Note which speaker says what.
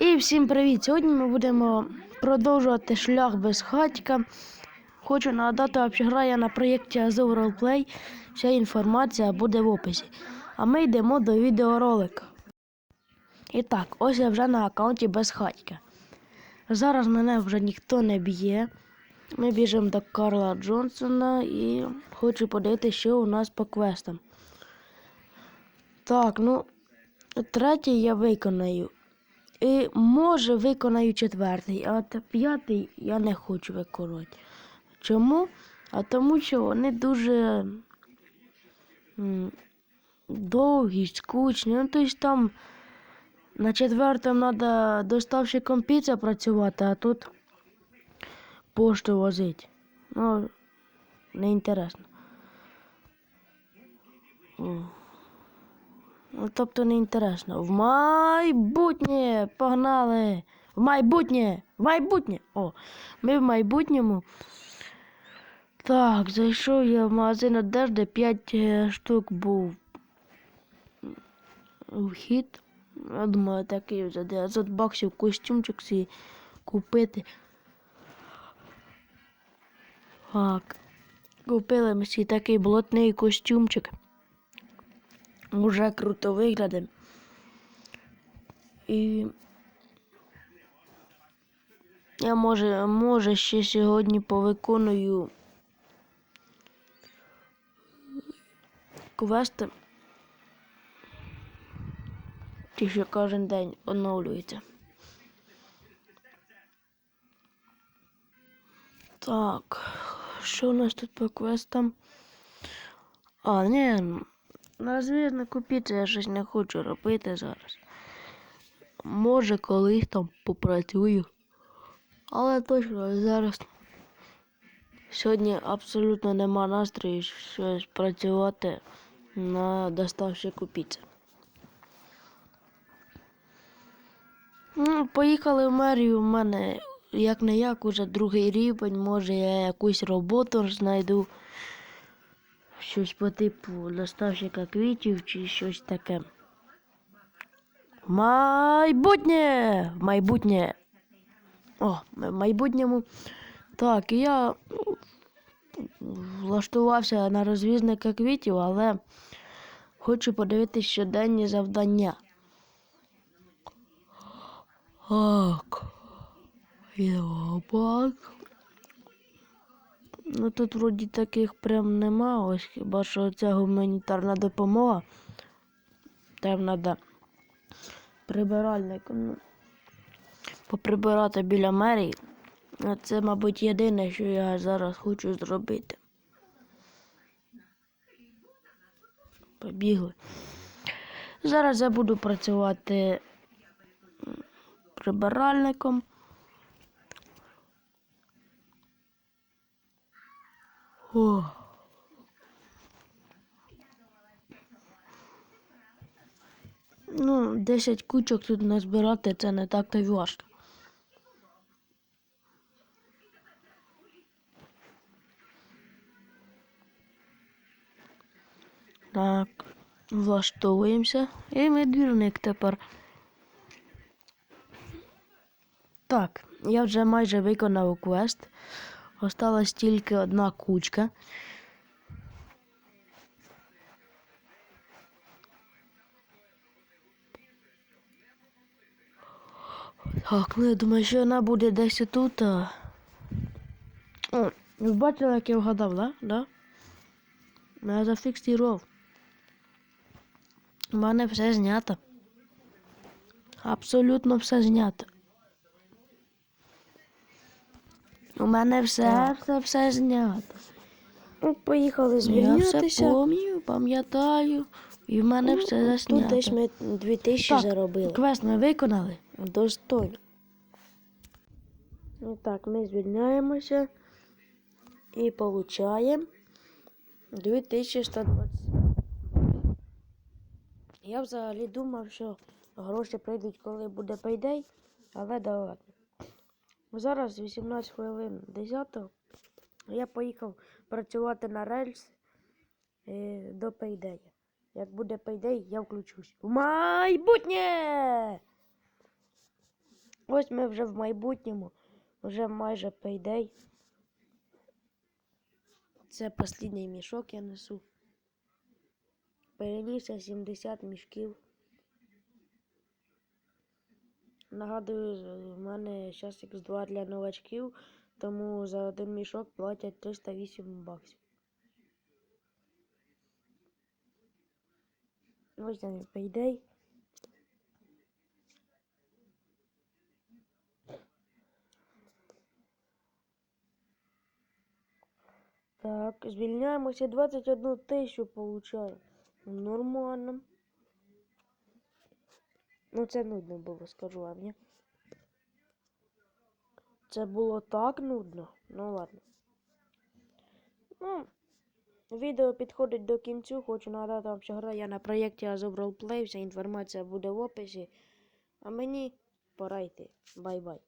Speaker 1: І всім привіт! Сьогодні ми будемо продовжувати шлях без хатька. Хочу нагадати, що грає на проєкті Azov Roleplay. Вся інформація буде в описі. А ми йдемо до відеоролика. І так, ось я вже на аккаунті без хатька. Зараз мене вже ніхто не б'є. Ми біжимо до Карла Джонсона і хочу подивитися, що у нас по квестам. Так, ну, третій я виконаю. І може виконаю четвертий, а от п'ятий я не хочу виконувати. Чому? А тому що вони дуже довгі, скучні. Ну, тобто там на четвертому треба доставщиком піца працювати, а тут пошту возити. Ну, не інтересно. О. Ну, тобто не інтересно. В майбутнє погнали! В майбутнє! В майбутнє! О, ми в майбутньому. Так, зайшов я в магазин одежди, 5 штук був вхід. Я думаю, такий за 900 баксів костюмчик свій купити. Так. Купили ми свій такий блатний костюмчик. Уже круто виглядає. І я може, може ще сьогодні повиконую квести. Ті, що кожен день оновлюється. Так, що у нас тут по квестам? А, ні, на розвіднику піци я щось не хочу робити зараз. Може, колись там попрацюю. Але точно зараз сьогодні абсолютно нема настрою щось працювати на доставщику піци. Ну, поїхали в мерію. У мене як не як уже другий рівень. Може я якусь роботу знайду. Щось по типу доставщика квітів чи щось таке. Майбутнє! Майбутнє. О, в майбутньому. Так, я ну, влаштувався на розвізника квітів, але хочу подивитися щоденні завдання. Так. Йобак. Ну тут вроді таких прям нема. Ось хіба що ця гуманітарна допомога. Там треба прибиральником ну, поприбирати біля мерії. А Це, мабуть, єдине, що я зараз хочу зробити. Побігли. Зараз я буду працювати прибиральником. О. Ну, 10 кучок тут назбирати це не так то й важко. Так, влаштовуємося. І ми двірник тепер. Так, я вже майже виконав квест. Осталась тільки одна кучка. Так, ну я думаю, що вона буде десь тут. А... О, ви бачили, як я вгадав, да? Да? Я зафіксував. У мене все знято. Абсолютно все знято. У мене все, все, все знято.
Speaker 2: Ну, Поїхали
Speaker 1: Я все
Speaker 2: звільнятися.
Speaker 1: пам'ятаю. І в мене все
Speaker 2: Тут десь ми 2000
Speaker 1: Так.
Speaker 2: заробили.
Speaker 1: Квест ми виконали.
Speaker 2: Достойно. Ну так, ми звільняємося і получаємо 2120.
Speaker 1: Я взагалі думав, що гроші прийдуть, коли буде пейдей, але да ладно. Зараз 18 хвилин 10. Я поїхав працювати на рельс е, до пейдея. Як буде пейдей, я включусь. В майбутнє! Ось ми вже в майбутньому, вже майже пейдей. Це останній мішок я несу. Перенісся 70 мішків. Нагадую, в мене зараз X2 для новачків, тому за один мішок платять 308 баксів. Ось там пейдей. Так, звільняємося 21 тисячу получаємо. Нормально. Ну, це нудно було, скажу вам, ні? Це було так нудно. Ну ладно. Ну, відео підходить до кінцю. Хочу нагадати вам, що гра я на проєкті Azov Roleplay. Вся інформація буде в описі. А мені пора йти. Бай-бай.